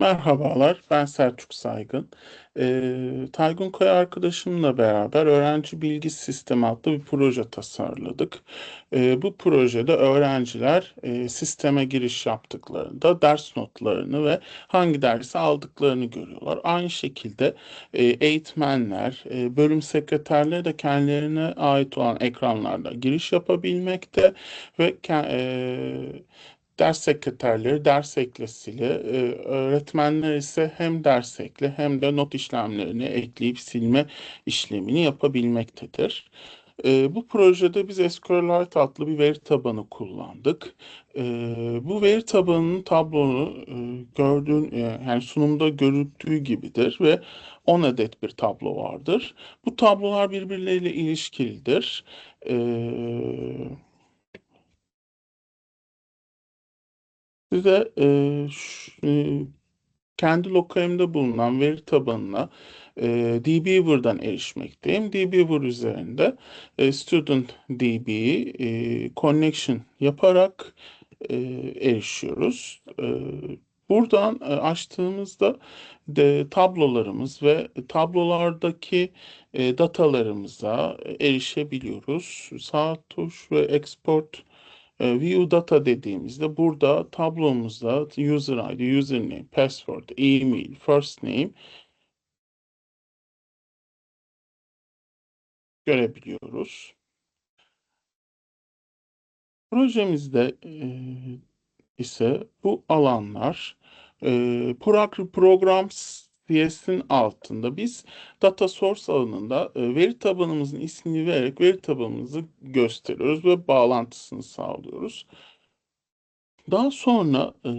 Merhabalar, ben Selçuk Saygın. Ee, Taygun Kaya arkadaşımla beraber öğrenci bilgi sistemi adlı bir proje tasarladık. Ee, bu projede öğrenciler e, sisteme giriş yaptıklarında ders notlarını ve hangi dersi aldıklarını görüyorlar. Aynı şekilde e, eğitmenler, e, bölüm sekreterleri de kendilerine ait olan ekranlarda giriş yapabilmekte ve e, ders sekreterleri ders eklesiyle, e, öğretmenler ise hem ders ekle hem de not işlemlerini ekleyip silme işlemini yapabilmektedir. E, bu projede biz SQLite adlı bir veri tabanı kullandık. E, bu veri tabanının tablonu e, gördüğün e, yani sunumda görüldüğü gibidir ve 10 adet bir tablo vardır. Bu tablolar birbirleriyle ilişkilidir. E, Size e, şu, e, kendi lokalimde bulunan veri tabanına e, dbeaver'dan erişmekteyim. dbeaver üzerinde e, student db e, connection yaparak e, erişiyoruz. E, buradan e, açtığımızda de tablolarımız ve tablolardaki e, datalarımıza erişebiliyoruz. Sağ tuş ve export view data dediğimizde burada tablomuzda user ID, username, password, email, first name görebiliyoruz. Projemizde e, ise bu alanlar e, programs CS'in altında biz data source alanında e, veri tabanımızın ismini vererek veri tabanımızı gösteriyoruz ve bağlantısını sağlıyoruz. Daha sonra e,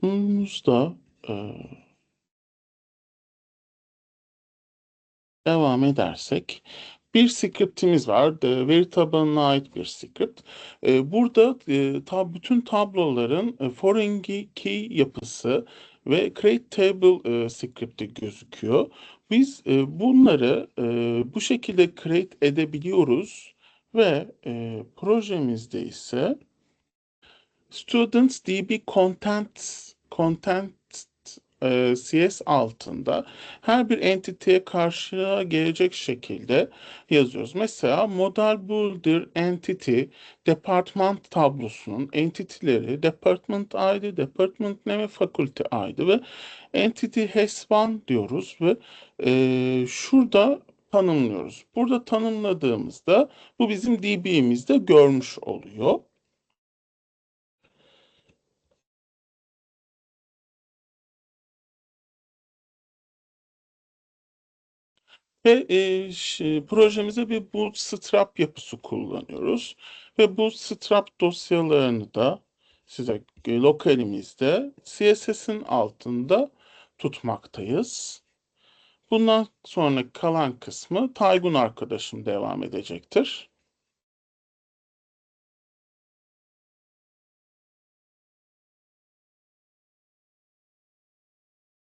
sunumumuzda e, devam edersek bir scriptimiz var. Veri tabanına ait bir script. E, burada bütün tabloların foreign key yapısı ve create table e, script'i gözüküyor. Biz e, bunları e, bu şekilde create edebiliyoruz ve e, projemizde ise students db content content e, CS altında her bir entity'ye karşı gelecek şekilde yazıyoruz. Mesela model builder entity department tablosunun entity'leri department ID, department name, faculty ID ve entity has one diyoruz ve e, şurada tanımlıyoruz. Burada tanımladığımızda bu bizim DB'imizde görmüş oluyor. Ve e, projemize bir bootstrap yapısı kullanıyoruz. Ve bootstrap dosyalarını da size e, lokalimizde CSS'in altında tutmaktayız. Bundan sonra kalan kısmı Taygun arkadaşım devam edecektir.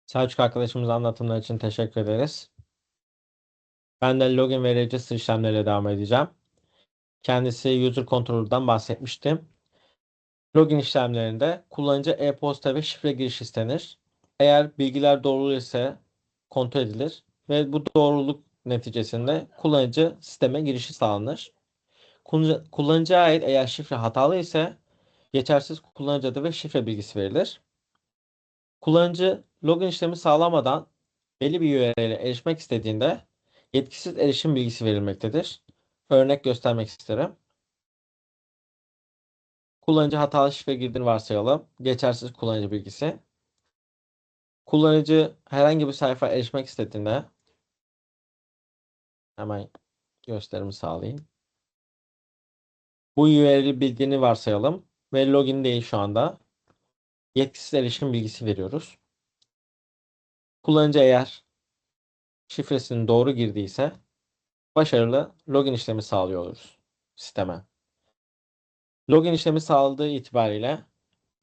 Selçuk arkadaşımız anlatımlar için teşekkür ederiz. Ben de login ve register işlemleriyle devam edeceğim. Kendisi user controller'dan bahsetmiştim. Login işlemlerinde kullanıcı e-posta ve şifre giriş istenir. Eğer bilgiler doğru ise kontrol edilir ve bu doğruluk neticesinde kullanıcı sisteme girişi sağlanır. Kullanıcıya ait eğer şifre hatalı ise geçersiz kullanıcı adı ve şifre bilgisi verilir. Kullanıcı login işlemi sağlamadan belli bir URL'e erişmek istediğinde yetkisiz erişim bilgisi verilmektedir. Örnek göstermek isterim. Kullanıcı hatalı şifre girdiğini varsayalım. Geçersiz kullanıcı bilgisi. Kullanıcı herhangi bir sayfa erişmek istediğinde hemen gösterimi sağlayayım. Bu URL'i bildiğini varsayalım ve login değil şu anda. Yetkisiz erişim bilgisi veriyoruz. Kullanıcı eğer şifresini doğru girdiyse başarılı login işlemi sağlıyoruz sisteme. Login işlemi sağladığı itibariyle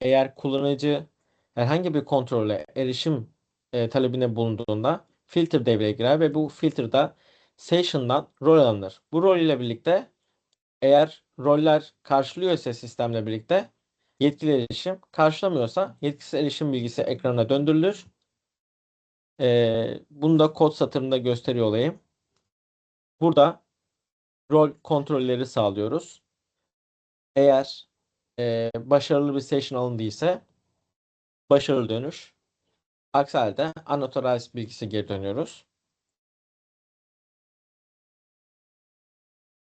eğer kullanıcı herhangi bir kontrole erişim e, talebine bulunduğunda filter devreye girer ve bu filterda session'dan rol alınır. Bu rol ile birlikte eğer roller karşılıyor sistemle birlikte Yetkili erişim karşılamıyorsa yetkisiz erişim bilgisi ekrana döndürülür. Ee, bunu da kod satırında gösteriyor olayım. Burada rol kontrolleri sağlıyoruz. Eğer e, başarılı bir session alındıysa başarılı dönüş. Aksi halde unauthorized bilgisi geri dönüyoruz.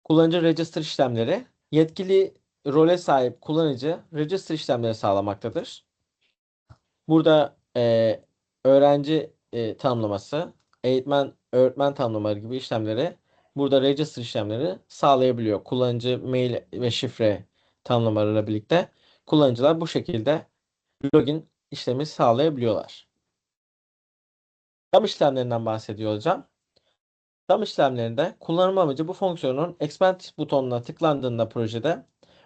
Kullanıcı register işlemleri yetkili role sahip kullanıcı register işlemleri sağlamaktadır. Burada e, öğrenci e, tanımlaması, eğitmen, öğretmen tanımlamaları gibi işlemleri burada register işlemleri sağlayabiliyor. Kullanıcı mail ve şifre tanımlamalarıyla birlikte kullanıcılar bu şekilde login işlemi sağlayabiliyorlar. DAM işlemlerinden bahsediyor olacağım. DAM işlemlerinde kullanım amacı bu fonksiyonun expand butonuna tıklandığında projede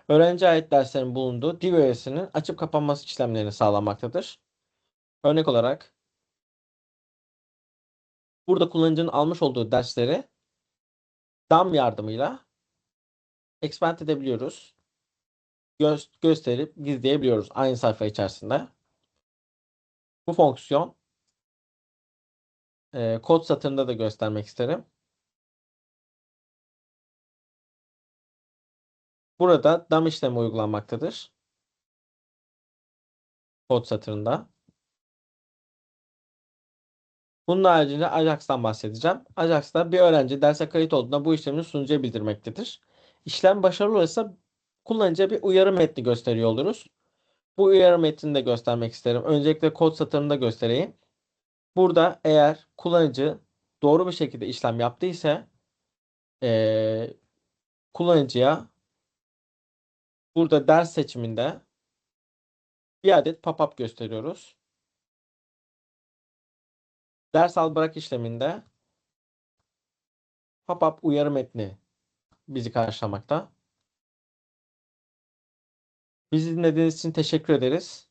öğrenci ait derslerin bulunduğu div açıp kapanması işlemlerini sağlamaktadır. Örnek olarak burada kullanıcının almış olduğu dersleri DAM yardımıyla expand edebiliyoruz. Gö- gösterip gizleyebiliyoruz aynı sayfa içerisinde. Bu fonksiyon e, kod satırında da göstermek isterim. Burada DAM işlemi uygulanmaktadır. Kod satırında. Bunun haricinde Ajax'tan bahsedeceğim. Ajax'ta bir öğrenci derse kayıt olduğunda bu işlemi sunucuya bildirmektedir. İşlem başarılı olursa kullanıcıya bir uyarı metni gösteriyor oluruz. Bu uyarı metnini de göstermek isterim. Öncelikle kod satırında göstereyim. Burada eğer kullanıcı doğru bir şekilde işlem yaptıysa eee, kullanıcıya burada ders seçiminde bir adet pop-up gösteriyoruz. Ders al bırak işleminde pop-up uyarı metni bizi karşılamakta. Bizi dinlediğiniz için teşekkür ederiz.